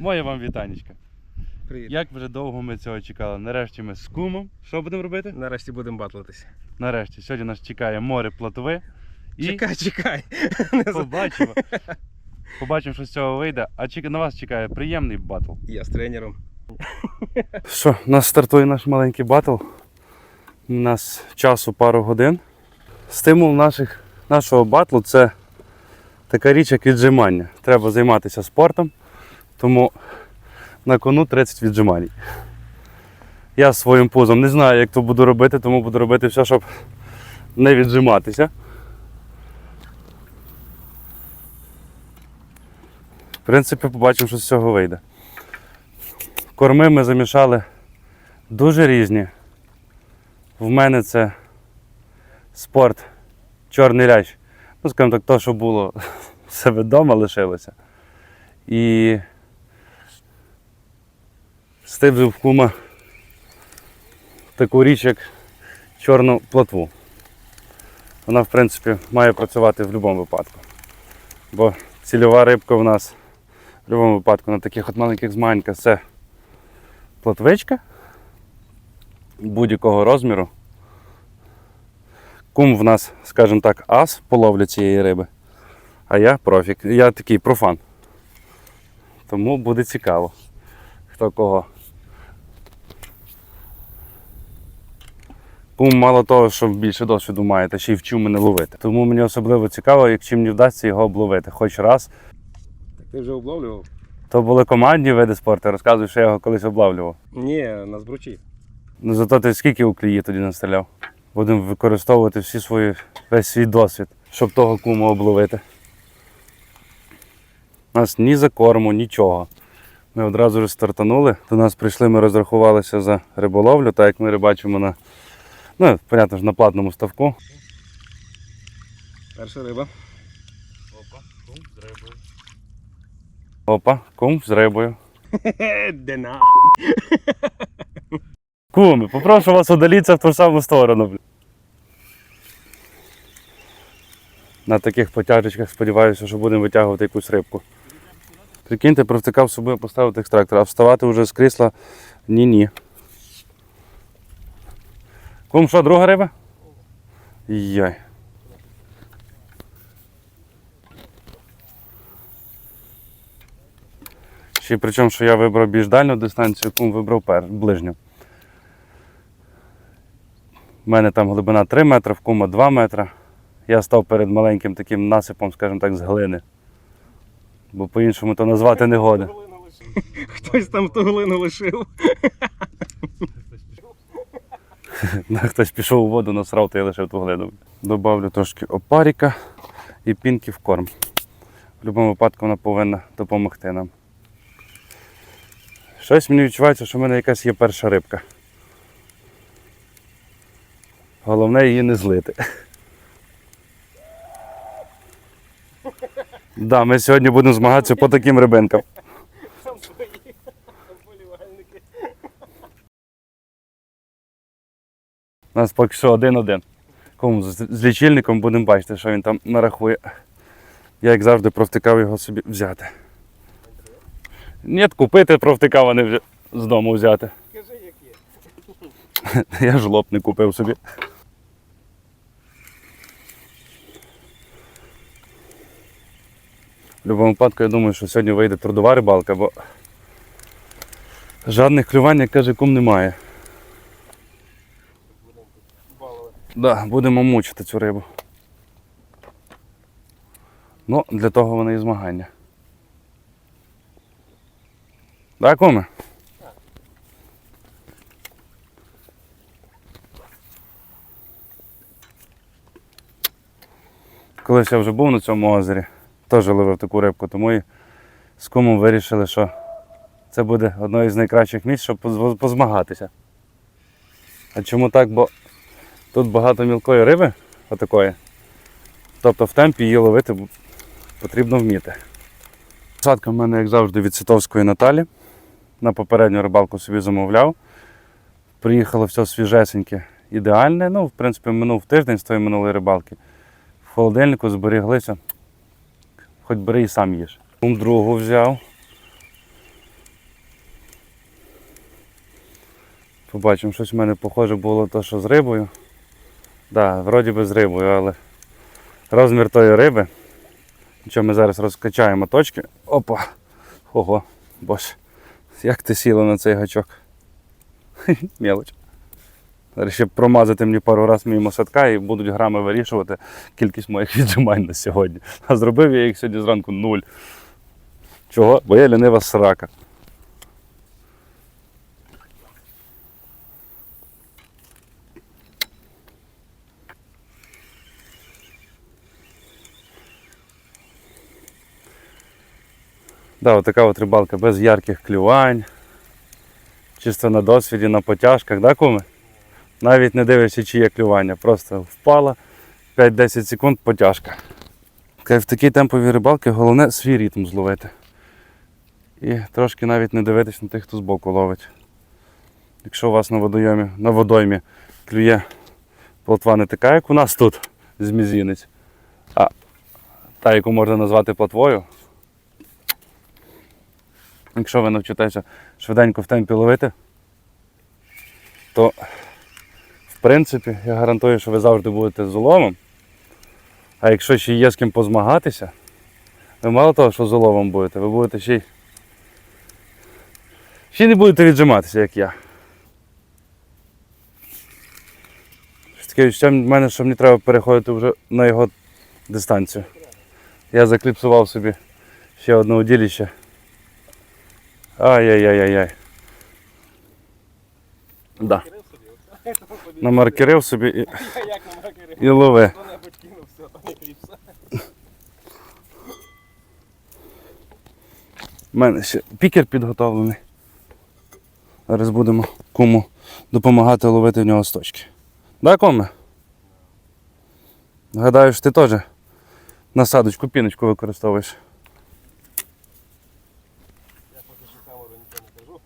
Моє вам вітанечка. Привіт. Як вже довго ми цього чекали. Нарешті ми з кумом. Що будемо робити? Нарешті будемо батлитися. Нарешті. Сьогодні нас чекає море плотове. І Чекай, чекай. Побачимо. Побачимо, що з цього вийде. А чек- на вас чекає приємний батл. Я з тренером. Що, у нас стартує наш маленький батл. У нас часу пару годин. Стимул наших, нашого батлу це така річ, як віджимання. Треба займатися спортом, тому на кону 30 віджимань. Я своїм пузом не знаю, як то буду робити, тому буду робити все, щоб не віджиматися. В принципі, побачимо, що з цього вийде. Корми ми замішали дуже різні. В мене це спорт чорний лящ. Ну, скажімо так, то, що було в себе вдома лишилося. І стивзив в таку річ, як чорну плотву. Вона, в принципі, має працювати в будь-якому випадку. Бо цільова рибка в нас в будь-якому випадку на таких от маленьких змаганьках це плотвичка будь-якого розміру. Кум в нас, скажімо так, ас по ловлі цієї риби. А я профік. Я такий профан. Тому буде цікаво, хто кого. Кум мало того, що більше досвіду має, та ще й вчив мене ловити. Тому мені особливо цікаво, як чим мені вдасться його обловити. Хоч раз. Так ти вже обловлював? То були командні види спорту, розказую, що я його колись облавлював. Ні, на збручі. Ну зато ти скільки у клії тоді настріляв? Будемо використовувати всі свої, весь свій досвід, щоб того кума обловити. У нас ні закорму, нічого. Ми одразу ж стартанули. До нас прийшли, ми розрахувалися за риболовлю, так як ми рибачимо на, ну, понятно ж, на платному ставку. Перша риба. Опа, кум з рибою. Опа, кум з рибою. Де нахуй. Куми, попрошу вас удаліться в ту саму сторону. На таких потяжечках сподіваюся, що будемо витягувати якусь рибку. Прикиньте, провтикав собою поставити екстрактор, а вставати вже з крісла ні-ні. Кум, що, друга риба? Йой. Ще причому, що я вибрав більш дальню дистанцію, кум вибрав пер, ближню. У мене там глибина 3 метри, в кума 2 метри. Я став перед маленьким таким насипом, скажімо так, з глини. Бо по-іншому то назвати не года. Хтось там ту глину лишив. Хтось пішов у воду, насрав, то я лишив ту глину. Добавлю трошки опаріка і пінки в корм. В будь-якому випадку вона повинна допомогти нам. Щось мені відчувається, що в мене якась є перша рибка. Головне її не злити. Да, ми сьогодні будемо змагатися по таким рибинкам. У нас поки що один-один. З лічильником будемо бачити, що він там нарахує. Я, як завжди, провтикав його собі взяти. Ні, купити провтикав, а не з дому взяти. Скажи, як є. Я ж лоб не купив собі. В будь-якому випадку, я думаю, що сьогодні вийде трудова рибалка, бо жодних клювань, як каже, кум немає. Да, будемо мучити цю рибу. Ну, для того вони і змагання. Да, куме? Колись я вже був на цьому озері, теж ловив таку рибку, тому і з кумом вирішили, що це буде одне із найкращих місць, щоб позмагатися. А чому так? Бо Тут багато мілкої риби, отакої. Тобто в темпі її ловити потрібно вміти. Посадка в мене, як завжди, від Ситовської Наталі. На попередню рибалку собі замовляв. Приїхало все свіжесеньке, ідеальне. Ну, в принципі, минув тиждень з тої минулої рибалки. В холодильнику зберіглися, хоч бери і сам їж. Другу взяв. Побачимо, щось в мене похоже було то, що з рибою. Да, вроді би з рибою, але розмір тої риби. Що ми зараз розкачаємо точки. Опа! Ого, боже. Як ти сіла на цей гачок? Мелоч. Зараз ще промазати мені пару разів мимо садка і будуть грами вирішувати кількість моїх віджимань на сьогодні. А зробив я їх сьогодні зранку нуль. Чого? Бо я лінива срака. Да, от така от рибалка без ярких клювань. Чисто на досвіді, на потяжках, да, куми? Навіть не дивишся, чи є клювання. Просто впала 5-10 секунд потяжка. В такій темповій рибалці головне свій ритм зловити. І трошки навіть не дивитись на тих, хто збоку ловить. Якщо у вас на водойомі, на водоймі клює плотва не така, як у нас тут з мізінець, а та, яку можна назвати плотвою, якщо ви навчитеся швиденько в темпі ловити, то в принципі я гарантую, що ви завжди будете з уловом. А якщо ще є з ким позмагатися, ви мало того, що з уловом будете, ви будете ще й. Ще не будете віджиматися, як я. Таке відчуття в мене, що мені треба переходити вже на його дистанцію. Я закліпсував собі ще одне уділіще. Ай-яй-яй-яй-яй. Да. Собі. Намаркерив собі і, як на і лови. Хто-небудь кинув, все, там і все. У мене ще пікер підготовлений. Зараз будемо кому допомагати ловити в нього з точки. Да, коме? Гадаю, що ти теж насадочку, піночку використовуєш. Я поки що камеру нічого не кажу.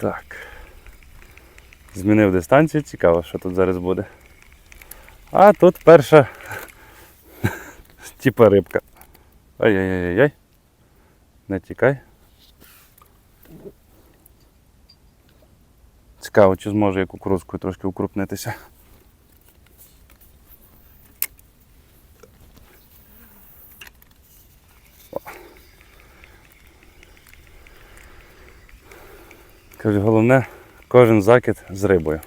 Так. Змінив дистанцію, цікаво, що тут зараз буде. А тут перша типа рибка. Ай-яй-яй-яй. Не тікай. Цікаво, чи зможе я кукурузкою трошки укрупнитися. Кажу, головне кожен закид з рибою.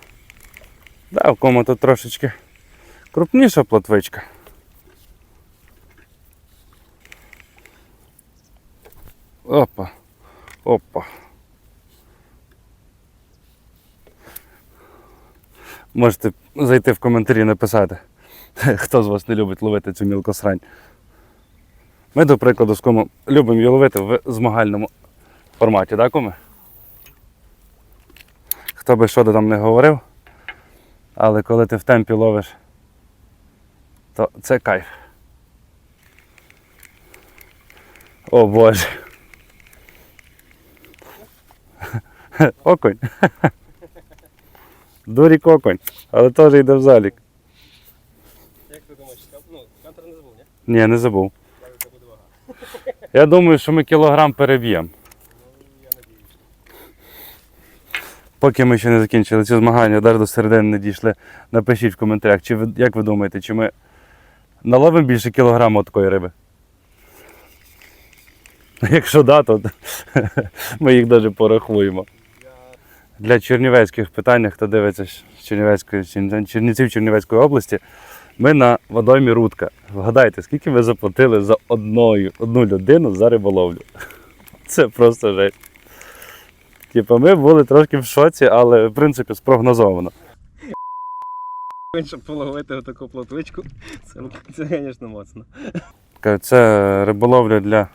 Да, в кому тут трошечки крупніша плотвичка. Опа, опа. Можете зайти в коментарі і написати, хто з вас не любить ловити цю мілку срань. Ми, до прикладу, з кому любимо її ловити в змагальному форматі, так, куми? Хто би що там не говорив, але коли ти в темпі ловиш, то це кайф. О Боже. Оконь. Дурік оконь, але теж йде в залік. Як ти думаєш, ну, кантер не забув, ні? Ні, не забув. Я думаю, що ми кілограм переб'ємо. Ну, я надіюсь. Поки ми ще не закінчили ці змагання, навіть до середини не дійшли, напишіть в коментарях, чи ви, як ви думаєте, чи ми наловимо більше кілограму такої риби? Якщо да, то ми їх навіть порахуємо. Для чернівецьких питань, хто дивиться Чернівецької, Чернівців Чернівецької області, ми на водоймі Рудка. Вгадайте, скільки ви заплатили за одною, одну людину за риболовлю? Це просто жесть. Типа ми були трошки в шоці, але в принципі спрогнозовано. щоб половити таку плотвичку, це, це, звісно, моцно. Це риболовля для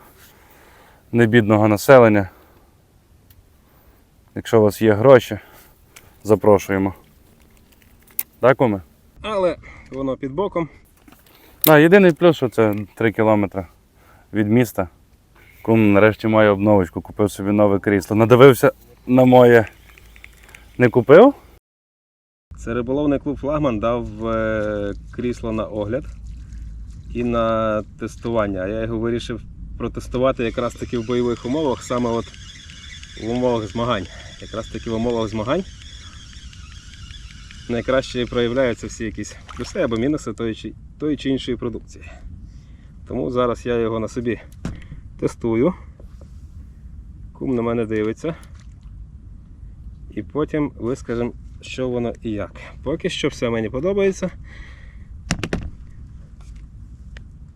небідного населення. Якщо у вас є гроші, запрошуємо. Так, куми? Але воно під боком. А, єдиний плюс, що це 3 кілометри від міста. Кум нарешті має обновочку, купив собі нове крісло. Надивився на моє. Не купив? Це риболовний клуб Флагман дав е, крісло на огляд і на тестування. Я його вирішив протестувати якраз таки в бойових умовах, саме от в умовах змагань. Якраз таки в умовах змагань найкраще проявляються всі якісь плюси або мінуси тої чи, тої чи іншої продукції. Тому зараз я його на собі тестую. Кум на мене дивиться. І потім вискажемо, що воно і як. Поки що все мені подобається.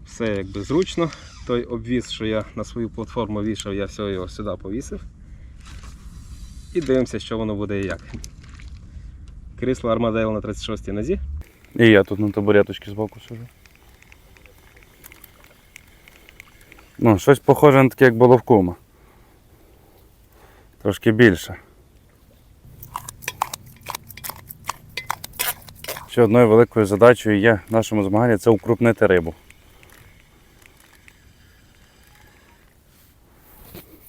Все якби зручно. Той обвіз, що я на свою платформу вішав, я все його сюди повісив. І дивимося, що воно буде і як. Крісло Armadale на 36 нозі. І я тут на табуреточці збоку сижу. Ну, щось похоже на таке, як було в кума. Трошки більше. Ще одною великою задачею є в нашому змаганні це укрупнити рибу.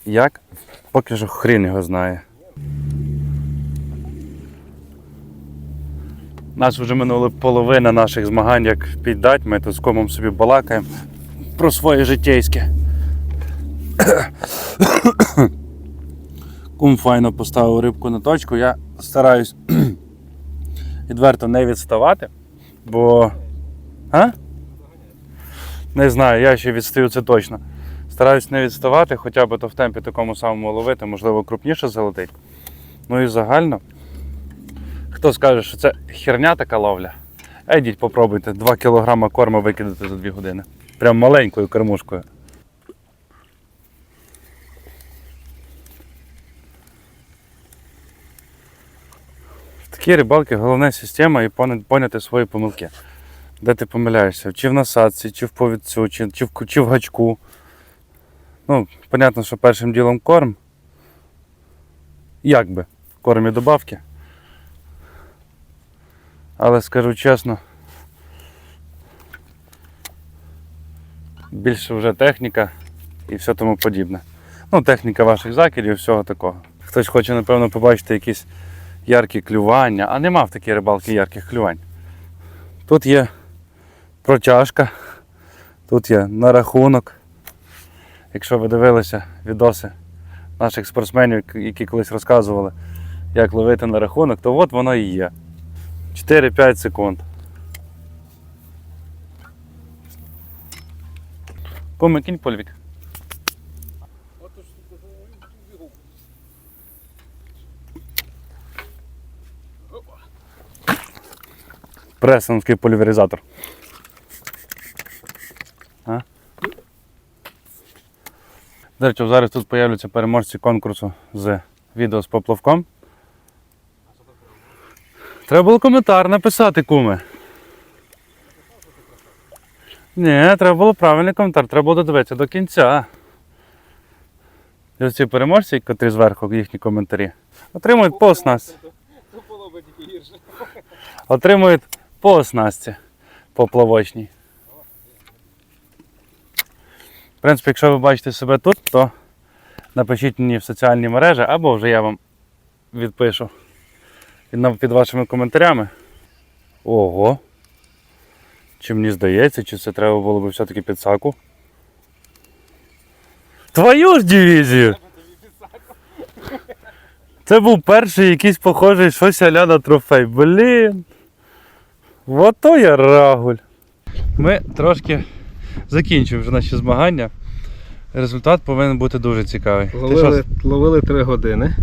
Як? Поки що хрін його знає. Нас вже минула половина наших змагань, як піддать. Ми тут з комом собі балакаємо про своє життєйське. Кум файно поставив рибку на точку. Я стараюсь відверто не відставати, бо. А? Не знаю, я ще відстаю це точно. Стараюсь не відставати, хоча б то в темпі такому самому ловити, можливо, крупніше залетить. Ну і загально. Хто скаже, що це херня така ловля? Ейдіть, попробуйте 2 кг корму викидати за 2 години. Прям маленькою кормушкою. Такій рибалки головна система і поняти свої помилки. Де ти помиляєшся? Чи в насадці, чи в повідцю, чи, чи, в, чи в гачку. Ну, понятно, що першим ділом корм. Як би, в кормі добавки. Але скажу чесно, більше вже техніка і все тому подібне. Ну, техніка ваших закидів і всього такого. Хтось хоче, напевно, побачити якісь яркі клювання, а нема в такій рибалки ярких клювань. Тут є протяжка, тут є нарахунок. Якщо ви дивилися відоси наших спортсменів, які колись розказували, як ловити на рахунок, то от воно і є. 4-5 секунд. Коми кінь польвік. Пресонський пульверизатор. А? До речі, зараз тут з'являться переможці конкурсу з відео з поплавком. Треба було коментар написати, куме. Ні, треба було правильний коментар, треба було додивитися до кінця. І ось ці переможці, котрі зверху їхні коментарі, отримують по оснастці. Це було б тільки гірше. Отримують по оснастці поплавочній. В принципі, якщо ви бачите себе тут, то напишіть мені в соціальні мережі, або вже я вам відпишу під, вашими коментарями. Ого. Чи мені здається, чи це треба було б все-таки підсаку? Твою ж дивізію! Це був перший якийсь похожий щось аля на трофей. Блін. Ото я рагуль. Ми трошки закінчуємо вже наші змагання. Результат повинен бути дуже цікавий. Ловили, що? ловили 3 години.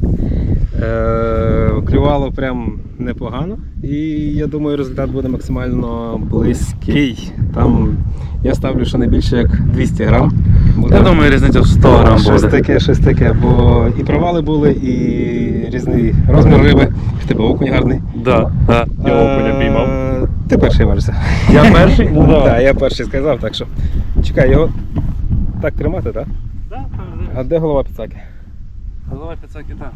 Е, клювало прям непогано. І я думаю, результат буде максимально близький. Там я ставлю, що не більше як 200 грам. Буде. Я думаю, різниця в 100 грам Щось таке, щось таке, бо і провали були, і різний розмір риби, в тебе окунь гарний. Да, да. Я окуня піймав. Ти перший варишся. Я перший? Ну Так, давай. я перший сказав, так що. Чекай, його так тримати, так? Да, А де голова підсаки? Давай пацаки так.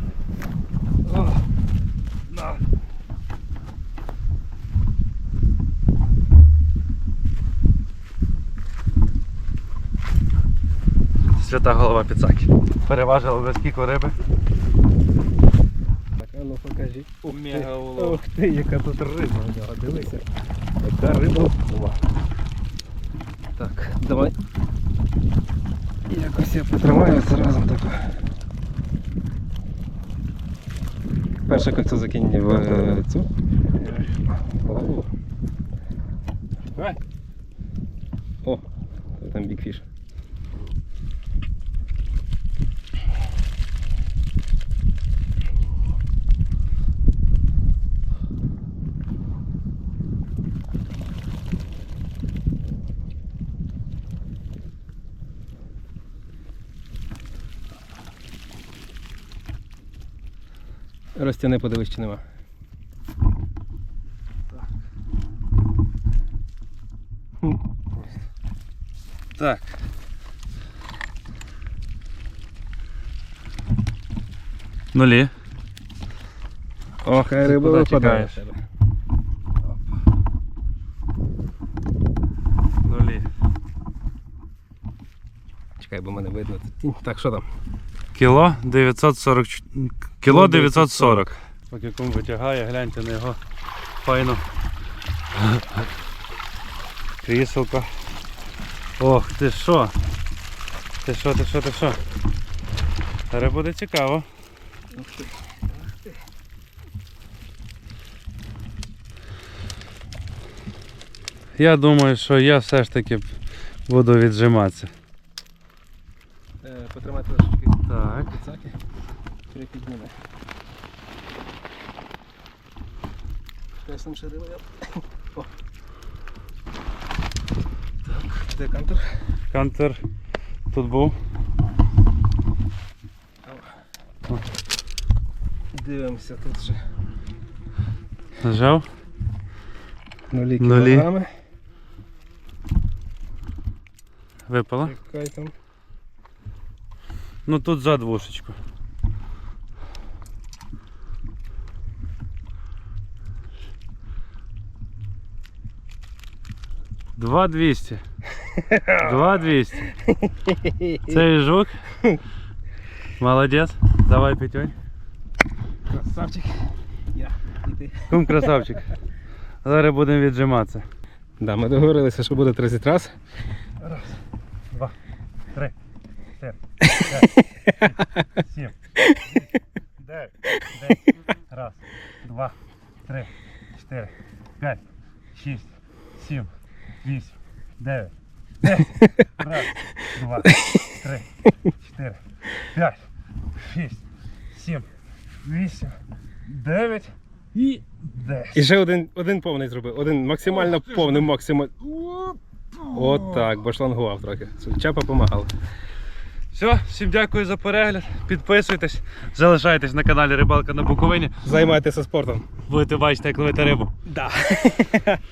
Свята голова піцаки. Переважили без кілько риби. Ти, Мега улов. ух ти, яка тут риба у нього, дивися. Яка риба була. Так, давай. Якось я потримаю зразу таку. Перше кольцо закинь в цю. Голову. Давай. О, там бікфіш. Розтяни, подивись, чи нема. Так. Нулі. О, хай риба випадає. Нулі. Чекай, бо мене видно. Так, що там? Кіло 940. Кіло Кіло 940. Поки кум витягає, гляньте на його файну. Кріселко. Ох, ти що? Ти що, ти що, ти що? Зараз буде цікаво. Я думаю, що я все ж таки буду віджиматися. Е, Потримай трошечки Так. підсаки. Припідніме. Десь там ще риба. є. О. Так, де кантор? Кантер тут був. Дивимося тут ще. Нажав. Нулі Нулі. кілограми. Випало. Чекай там. Ну тут за двушечку. Два двісті. Два двісті. Це жук. Молодець. Давай п'ятюнь. Красавчик. Я. І ти. Кум красавчик. Зараз будемо віджиматися. Да, ми договорилися, що буде 30 раз. Раз, два, три, сім, дев'ять, десять. Раз, два, три, чотири, п'ять, шість, сім, вісім, дев'ять, десять. Раз, два, три, чотири, п'ять, шість, сім, вісім, дев'ять. І десять. І ще один, один повний зробив. Один максимально повний максимум. От так, бо шлангував трохи. Чапа помагала. Все, всім дякую за перегляд. Підписуйтесь, залишайтесь на каналі Рибалка на Буковині. Займайтеся спортом. Будете бачити, як ловити рибу. Да.